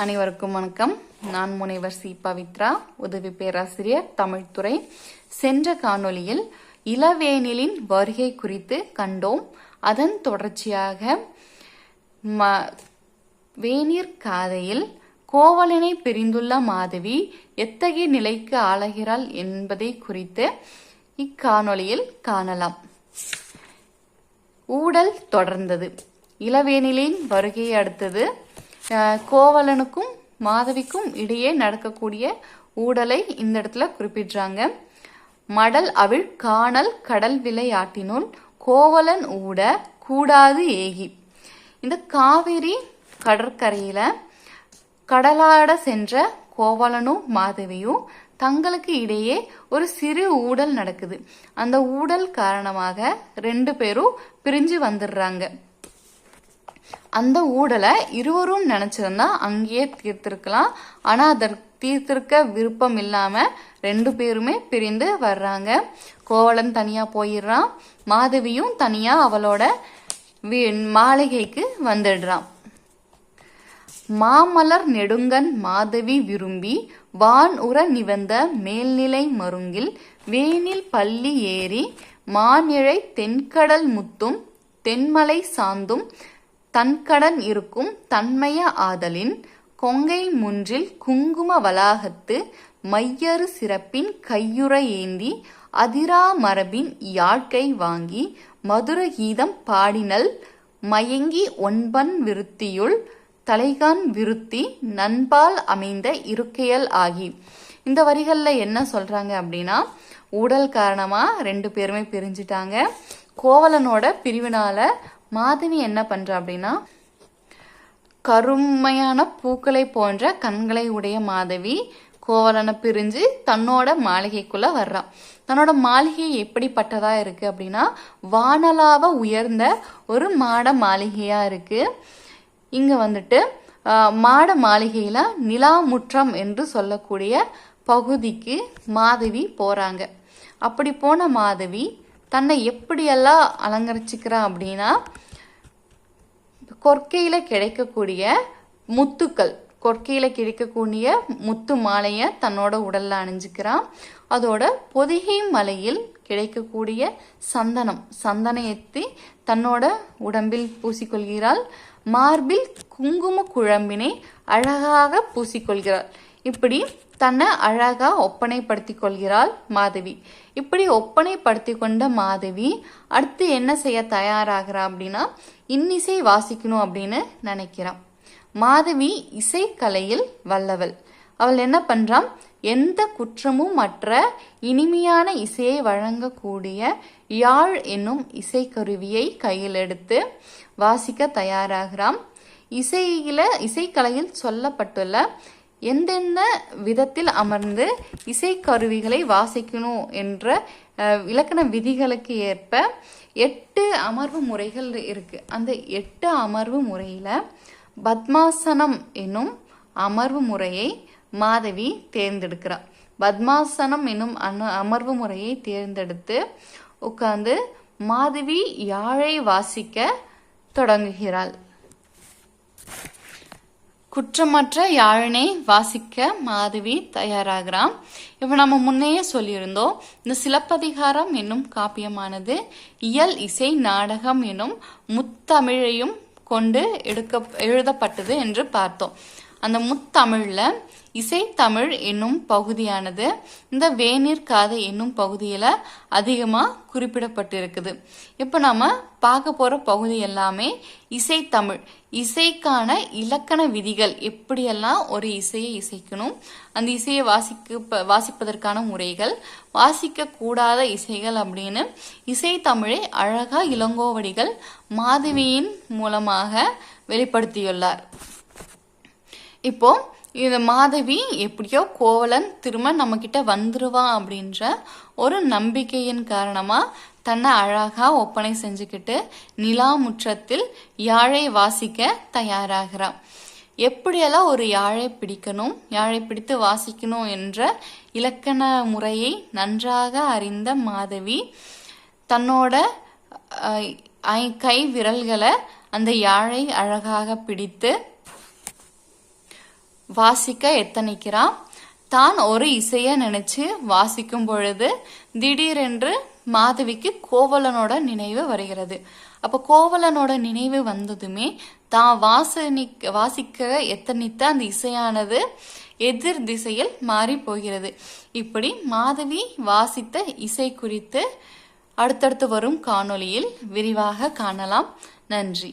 அனைவருக்கும் வணக்கம். நான் முனைவர் சி. பவித்ரா உதவி பேராசிரியர் தமிழ்துறை. சென்ற காணொளியில் இளவேனிலின் வருகை குறித்து கண்டோம். அதன் தொடர்ச்சியாக ம வேநீர் காதையில் கோவலனை பிரிந்துள்ள மாதவி எத்தகைய நிலைக்கு ஆளாகிறாள் என்பதை குறித்து இக்காணொளியில் காணலாம். ஊடல் தொடர்ந்தது. இளவேனிலின் வருகையை அடுத்தது கோவலனுக்கும் மாதவிக்கும் இடையே நடக்கக்கூடிய ஊடலை இந்த இடத்துல குறிப்பிடுறாங்க. மடல் அவிழ் காணல் கடல் விளையாட்டினுள் கோவலன் ஊட கூடாது ஏகி. இந்த காவிரி கடற்கரையில் கடலாட சென்ற கோவலனும் மாதவியும் தங்களுக்கு இடையே ஒரு சிறு ஊடல் நடக்குது. அந்த ஊடல் காரணமாக ரெண்டு பேரும் பிரிஞ்சு வந்துடுறாங்க. அந்த ஊடலை இருவரும் நினைச்சிருந்தா அங்கேயே தீர்த்திருக்கலாம். ஆனா அதற்கு தீர்த்திருக்க விருப்பம் இல்லாம ரெண்டு பேருமே பிரிந்து வர்றாங்க. கோவலன் தனியா போயிடுறான். மாதவியும் தனியா அவளோட வீ- மாளிகைக்கு வந்துடுறான். மாமலர் நெடுங்கன் மாதவி விரும்பி வான் உற நிவந்த மேல்நிலை மருங்கில் வேனில் பள்ளி ஏறி மானிழை தென்கடல் முத்தும் தென்மலை சாந்தும் தன்கடன் இருக்கும் தன்மைய ஆதலின் கொங்கை முன்றில் குங்கும வளாகத்து மையறு சிறப்பின் கையுற ஏந்தி அதிரா மரபின் யாழ்கை வாங்கி மதுர கீதம் பாடினல் மயங்கி ஒன்பன் விருத்தியுள் தலைகான் விருத்தி நண்பால் அமைந்த இருக்கையல் ஆகி. இந்த வரிகளில் என்ன சொல்றாங்க அப்படின்னா ஊடல் காரணமாக ரெண்டு பேருமே பிரிஞ்சிட்டாங்க. கோவலனோட பிரிவினால மாதவி என்ன பண்ணுறா அப்படின்னா கருமையான பூக்களை போன்ற கண்களை உடைய மாதவி கோவலனை பிரிஞ்சு தன்னோட மாளிகைக்குள்ள வர்றான் தன்னோட மாளிகை எப்படிப்பட்டதா இருக்கு அப்படின்னா வானலாவ உயர்ந்த ஒரு மாட மாளிகையா இருக்கு. இங்க வந்துட்டு மாட மாளிகையில நிலாமுற்றம் என்று சொல்லக்கூடிய பகுதிக்கு மாதவி போறாங்க. அப்படி போன மாதவி தன்னை எப்படியெல்லாம் அலங்கரிச்சுக்கிறா அப்படின்னா கொற்கையில் கிடைக்கக்கூடிய முத்துக்கள் கொற்கையில் கிடைக்கக்கூடிய முத்து மாலையை தன்னோட உடலில் அணிஞ்சுக்கிறான். அதோட பொதிகை மலையில் கிடைக்கக்கூடிய சந்தனம் சந்தனத்தை தன்னோட உடம்பில் பூசிக்கொள்கிறாள். மார்பில் குங்கும குழம்பினை அழகாக பூசிக்கொள்கிறாள். இப்படி தன்னை அழகா ஒப்பனைப்படுத்திக் கொள்கிறாள் மாதவி. இப்படி ஒப்பனைப்படுத்தி கொண்ட மாதவி அடுத்து என்ன செய்ய தயாராகிறா அப்படின்னா இன்னிசை வாசிக்கணும் அப்படின்னு நினைக்கிறான். மாதவி இசைக்கலையில் வல்லவள். அவள் என்ன பண்றான்? எந்த குற்றமும் மற்ற இனிமையான இசையை வழங்கக்கூடிய யாழ் என்னும் இசைக்கருவியை கையில் எடுத்து வாசிக்க தயாராகிறான். இசையில இசைக்கலையில் சொல்லப்பட்டுள்ள எந்தெந்த விதத்தில் அமர்ந்து இசைக்கருவிகளை வாசிக்கணும் என்ற இலக்கண விதிகளுக்கு ஏற்ப எட்டு அமர்வு முறைகள் இருக்குது அந்த எட்டு அமர்வு முறையில் பத்மாசனம் என்னும் அமர்வு முறையை மாதவி தேர்ந்தெடுக்கிறார் பத்மாசனம் என்னும் அன- அமர்வு முறையை தேர்ந்தெடுத்து உட்கார்ந்து மாதவி யாழை வாசிக்க தொடங்குகிறாள். குற்றமற்ற யாழினை வாசிக்க மாதவி தயாராகிறான் இப்போ நம்ம முன்னையே சொல்லியிருந்தோம் இந்த சிலப்பதிகாரம் என்னும் காப்பியமானது இயல் இசை நாடகம் என்னும் முத்தமிழையும் கொண்டு எடுக்க எழுதப்பட்டது என்று பார்த்தோம். அந்த முத்தமிழில் இசைத்தமிழ் என்னும் பகுதியானது இந்த வேநீர் காதை என்னும் பகுதியில் அதிகமாக குறிப்பிடப்பட்டிருக்குது. இப்போ நம்ம பார்க்க போகிற பகுதி எல்லாமே இசைத்தமிழ். இசைக்கான இலக்கண விதிகள் எப்படியெல்லாம் ஒரு இசையை இசைக்கணும் அந்த இசையை வாசிக்க வாசிப்பதற்கான முறைகள் வாசிக்க கூடாத இசைகள் அப்படின்னு இசைத்தமிழை அழகாக இளங்கோவடிகள் மாதவியின் மூலமாக வெளிப்படுத்தியுள்ளார். இப்போ இந்த மாதவி எப்படியோ கோவலன் திரும்ப நம்ம கிட்ட வந்துருவான் அப்படின்ற ஒரு நம்பிக்கையின் காரணமா தன்னை அழகா ஒப்பனை செஞ்சுக்கிட்டு நிலா முற்றத்தில் யாழை வாசிக்க தயாராகிறான் எப்படியெல்லாம் ஒரு யாழை பிடிக்கணும் யாழை பிடித்து வாசிக்கணும் என்ற இலக்கண முறையை நன்றாக அறிந்த மாதவி தன்னோட ஐ- கை விரல்களை அந்த யாழை அழகாக பிடித்து வாசிக்க எத்தனிக்கிறான்? தான் ஒரு இசையை நினைச்சு வாசிக்கும் பொழுது திடீரென்று மாதவிக்கு கோவலனோட நினைவு வருகிறது. அப்ப கோவலனோட நினைவு வந்ததுமே தான் வாசனி வாசிக்க எத்தனித்த அந்த இசையானது எதிர் திசையில் மாறி போகிறது இப்படி மாதவி வாசித்த இசை குறித்து அடுத்தடுத்து வரும் காணொளியில் விரிவாக காணலாம். நன்றி.